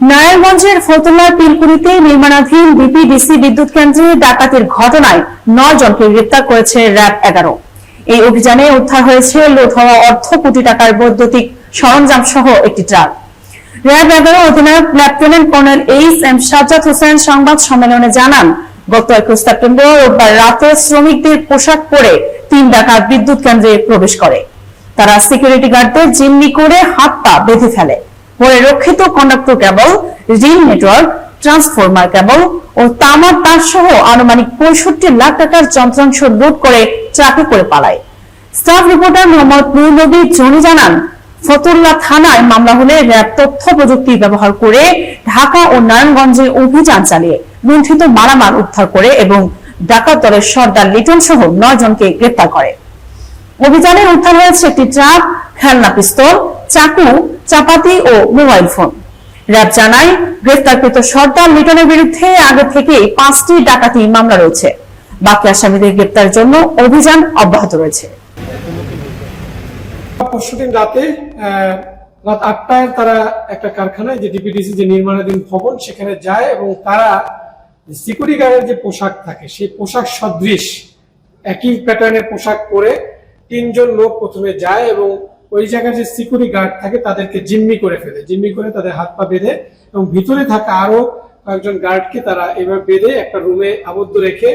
নারায়ণগঞ্জের ফতুল্লার পিলকুড়িতে নির্মাণাধীন বিপিডিসি বিদ্যুৎ কেন্দ্রে ডাকাতির ঘটনায় নয় জনকে গ্রেপ্তার করেছে র্যাব এগারো। এই অভিযানে উদ্ধার হয়েছে লুট হওয়া অর্ধ কোটি টাকার বৈদ্যুতিক সরঞ্জাম সহ একটি ট্রাক। র্যাব এগারো অধিনায়ক lieutenant colonel H M Sajjad Hossain সংবাদ সম্মেলনে জানান, গত একুশ সেপ্টেম্বর রোববার রাতে শ্রমিকদের পোশাক পরে তিন ডাকাত বিদ্যুৎ কেন্দ্রে প্রবেশ করে। তারা সিকিউরিটি গার্ডদের জিম্মি করে হাত পা বেঁধে ফেলে। পরে রক্ষিত conductor cable, reel network, transformer cable ও তামার তার সহ আনুমানিক পঁয়ষট্টি লাখ টাকার যন্ত্রাংশ লুট করে ট্রাকে করে পালায়। স্টাফ রিপোর্টার মোহাম্মদ নুর নবী জনি জানান, ফতুল্লা থানায় মামলা হলে র্যাব তথ্য প্রযুক্তি ব্যবহার করে ঢাকা ও নারায়ণগঞ্জে অভিযান চালিয়ে লুণ্ঠিত মালামাল উদ্ধার করে এবং ডাকাত দলের সর্দার লিটন সহ নয় জনকে গ্রেপ্তার করে। অভিযানে উদ্ধার হয়েছে একটি ট্রাক, খেলনা পিস্তল, চাকু চাপাতি ও মোবাইল ফোন। র্যাব জানায়, গ্রেফতারকৃত সর্দার লিটনের বিরুদ্ধে আগে থেকে পাঁচটি ডাকাতি মামলা রয়েছে। বাকি আসামিদের গ্রেপ্তারের জন্য অভিযান অব্যাহত রয়েছে। পরশু দিন রাতে রাত আটটায় তারা একটা কারখানায় যে ডিপিডিসি যে নির্মাণাধীন ভবন, সেখানে যায় এবং তারা সিকিউরিটি গার্ডের যে পোশাক থাকে, সেই পোশাক সদৃশ একই প্যাটার্নের পোশাক পরে তিনজন লোক প্রথমে যায় এবং ওই জায়গায় যে সিকিউরিটি গার্ড থাকে, তাদেরকে জিম্মি করে ফেলে। জিম্মি করে তাদের হাত পা বেঁধে এবং ভিতরে থাকা আরও কয়েকজন গার্ডকে তারা এভাবে বেঁধে একটা রুমে আবদ্ধ রেখে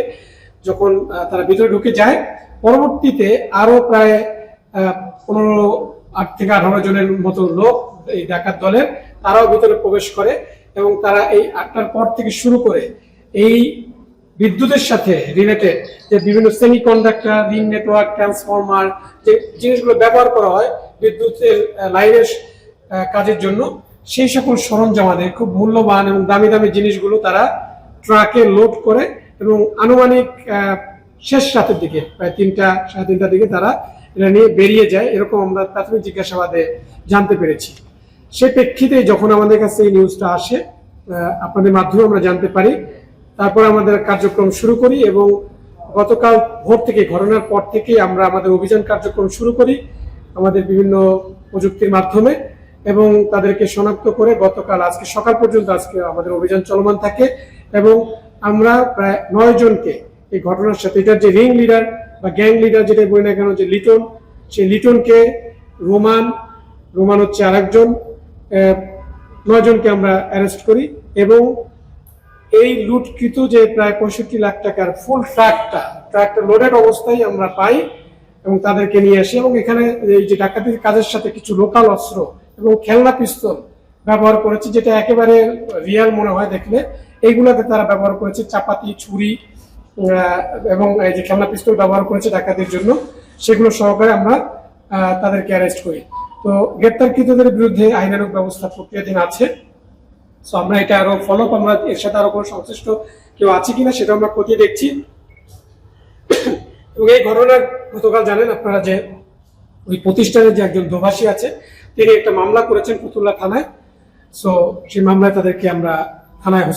যখন তারা ভিতরে ঢুকে যায়, পরবর্তীতে আরও প্রায় পনেরো আট থেকে আঠারো জনের মতো লোক এই ডাকাত দলের, তারাও ভিতরে প্রবেশ করে এবং তারা এই আটটার পর থেকে শুরু করে এই বিদ্যুতের সাথে রিলেটেড যে বিভিন্ন semiconductor ring network transformer যে জিনিসগুলো ব্যবহার করা হয় বিদ্যুতের লাইনের কাজের জন্য সেই সকল সরঞ্জাম সরঞ্জামাদের খুব মূল্যবান এবং দামি দামি জিনিসগুলো তারা ট্রাকে লোড করে এবং আনুমানিক শেষ রাতের দিকে, প্রায় তিনটা, সাড়ে তিনটার দিকে তারা এটা নিয়ে বেরিয়ে যায়, এরকম আমরা প্রাথমিক জিজ্ঞাসাবাদে জানতে পেরেছি। সে প্রেক্ষিতে যখন আমাদের কাছে এই নিউজটা আসে আপনাদের মাধ্যমে আমরা জানতে পারি, তারপর আমাদের কার্যক্রম শুরু করি এবং গতকাল ভোর থেকে, ঘটনার পর থেকে আমরা আমাদের অভিযান কার্যক্রম শুরু করি। আমাদের বিভিন্ন প্রযুক্তির মাধ্যমে এবং তাদেরকে শনাক্ত করে গতকাল আজকে সকাল পর্যন্ত আজকে আমাদের অভিযান চলমান থাকে এবং আমরা প্রায় নয় জনকে এই ঘটনার সাথে এটার যে রিং লিডার বা গ্যাং লিডার যেটা বলি না কেন যে লিটন সেই লিটনকে রোমান রোমান হচ্ছে আরেকজন আহ, নয় জনকে আমরা অ্যারেস্ট করি এবং এই লুটকৃত যে প্রায় পঁয়ষট্টি লাখ টাকার ফুল ট্রাকটা ট্রাকটা লোডেড অবস্থায় আমরা পাই। এবং তাদেরকে নিয়ে আসি এবং এখানে এই যে ডাকাতির কাজের সাথে কিছু লোকাল অস্ত্র এবং খেলনা পিস্তল ব্যবহার করেছে, যেটা একেবারে রিয়াল মনে হয় দেখলে। এইগুলোকে তারা ব্যবহার করেছে, চাপাতি, ছুরি এবং এই যে খেলনা পিস্তল ব্যবহার করেছে ডাকাতির জন্য, সেগুলো সহকারে আমরা তাদেরকে অ্যারেস্ট করি। তো গ্রেপ্তারকৃতদের বিরুদ্ধে আইনানুগ ব্যবস্থা প্রক্রিয়াধীন আছে। সো আমরা এটা আরও ফলো আমরা এর সাথে আরও কোনো সংশ্লিষ্ট কেউ আছে কিনা সেটা আমরা খতিয়ে দেখছি। এবং এই ঘটনার গতকাল জানেন আপনারা যে ওই প্রতিষ্ঠানের যে একজন দোভাষী আছে, তিনি একটা মামলা করেছেন পুতুল্লা থানায়। সো সেই মামলায় তাদেরকে আমরা থানায়